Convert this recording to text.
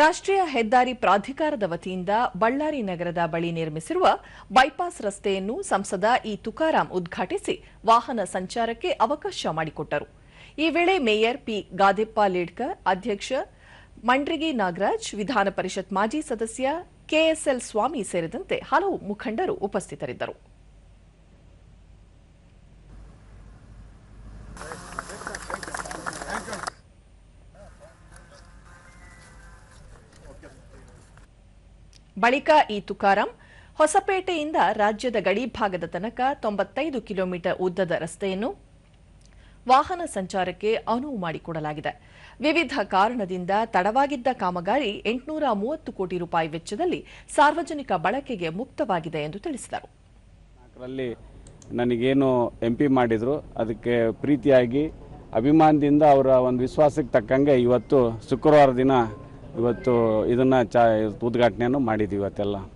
ರಾಷ್ಟ್ರೀಯ ಹೆದ್ದಾರಿ ಪ್ರಾಧಿಕಾರದ ವತಿಯಿಂದ ಬಳ್ಳಾರಿ ನಗರದ ಬಳಿ ನಿರ್ಮಿಸಿರುವ ಬೈಪಾಸ್ ರಸ್ತೆಯನ್ನು ಸಂಸದ ಇ ತುಕಾರಾಂ ಉದ್ಘಾಟಿಸಿ ವಾಹನ ಸಂಚಾರಕ್ಕೆ ಅವಕಾಶ ಮಾಡಿಕೊಟ್ಟರು. ಈ ವೇಳೆ ಮೇಯರ್ ಪಿ ಗಾದೆಪ್ಪ ಲೇಡ್ಕರ್, ಅಧ್ಯಕ್ಷ ಮಂಡ್ರಿಗಿ ನಾಗರಾಜ್, ವಿಧಾನ ಪರಿಷತ್ ಮಾಜಿ ಸದಸ್ಯ ಕೆಎಸ್ಎಲ್ ಸ್ವಾಮಿ ಸೇರಿದಂತೆ ಹಲವು ಮುಖಂಡರು ಉಪಸ್ಥಿತರಿದ್ದರು. ಬಳಿಕ ಈ ತುಕಾರಾಂ ಹೊಸಪೇಟೆಯಿಂದ ರಾಜ್ಯದ ಗಡಿ ಭಾಗದ ತನಕ ತೊಂಬತ್ತೈದು ಕಿಲೋಮೀಟರ್ ಉದ್ದದ ರಸ್ತೆಯನ್ನು ವಾಹನ ಸಂಚಾರಕ್ಕೆ ಅನುವು ಮಾಡಿಕೊಡಲಾಗಿದೆ. ವಿವಿಧ ಕಾರಣದಿಂದ ತಡವಾಗಿದ್ದ ಕಾಮಗಾರಿ ಎಂಟುನೂರ ಮೂವತ್ತು ಕೋಟಿ ರೂಪಾಯಿ ವೆಚ್ಚದಲ್ಲಿ ಸಾರ್ವಜನಿಕ ಬಳಕೆಗೆ ಮುಕ್ತವಾಗಿದೆ ಎಂದು ತಿಳಿಸಿದರು. ನನಗೇನು ಎಂ ಪಿ ಮಾಡಿದರು. ಅದಕ್ಕೆ ಪ್ರೀತಿಯಾಗಿ, ಅಭಿಮಾನದಿಂದ ಅವರ ಒಂದು ವಿಶ್ವಾಸಕ್ಕೆ ತಕ್ಕಂಗೆ ಇವತ್ತು ಶುಕ್ರವಾರ ದಿನ ಇವತ್ತು ಇದನ್ನು ಚಾ ಉದ್ಘಾಟನೆಯನ್ನು ಮಾಡಿದ್ದೀವಿ ಇವತ್ತೆಲ್ಲ.